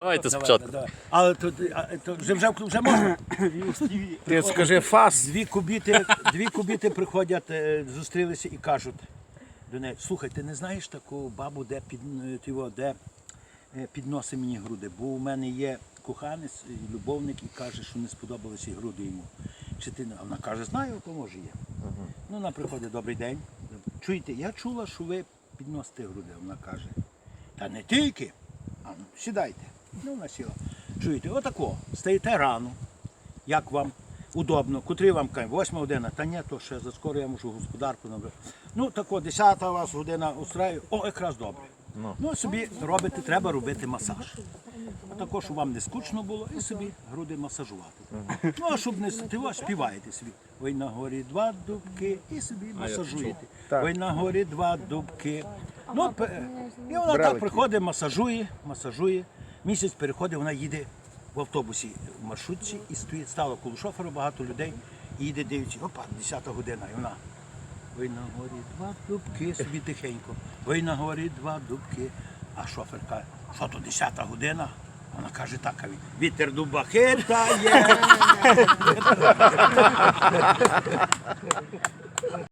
Давайте Давай, спочатку. давай. Але то, а, то вже, вже, вже можна. Ти скажи фас. Дві кубіти, дві кубіти приходять, е, зустрілися і кажуть до неї, слухай, ти не знаєш таку бабу, де під е, тіво, де е, підносить мені груди? Бо у мене є коханець, і любовник, і каже, що не сподобалися груди йому. Чи ти не- а вона каже, знаю, поможе є. Ну, вона приходить, добрий день. Чуєте, я чула, що ви підносите груди. Вона каже, та не тільки. А, ну, сідайте. Ну, вона сіла. Чуєте, отако, стаєте рано, як вам удобно, котрі вам кажуть, 8 година, та ні, то ще заскоро я можу господарку набрати. Ну, тако, 10 у вас година устраю, о, якраз добре. Ну, собі робити, треба робити масаж. Також, щоб вам не скучно було, і собі груди масажувати. Ну, а щоб не ти ось співаєте собі. Ой на горі два дубки і собі масажуєте. Ой на горі два дубки. Ну, і вона так приходить, масажує, масажує. Місяць переходить, вона їде в автобусі в маршрутці і стоїть, стало коло шофера багато людей, і їде, дивиться, опа, 10 година, і вона. Ой на горі два дубки, собі тихенько. Ой на горі два дубки. А шофер каже, що то 10 година? Вона каже, так, а він, вітер дуба хитає.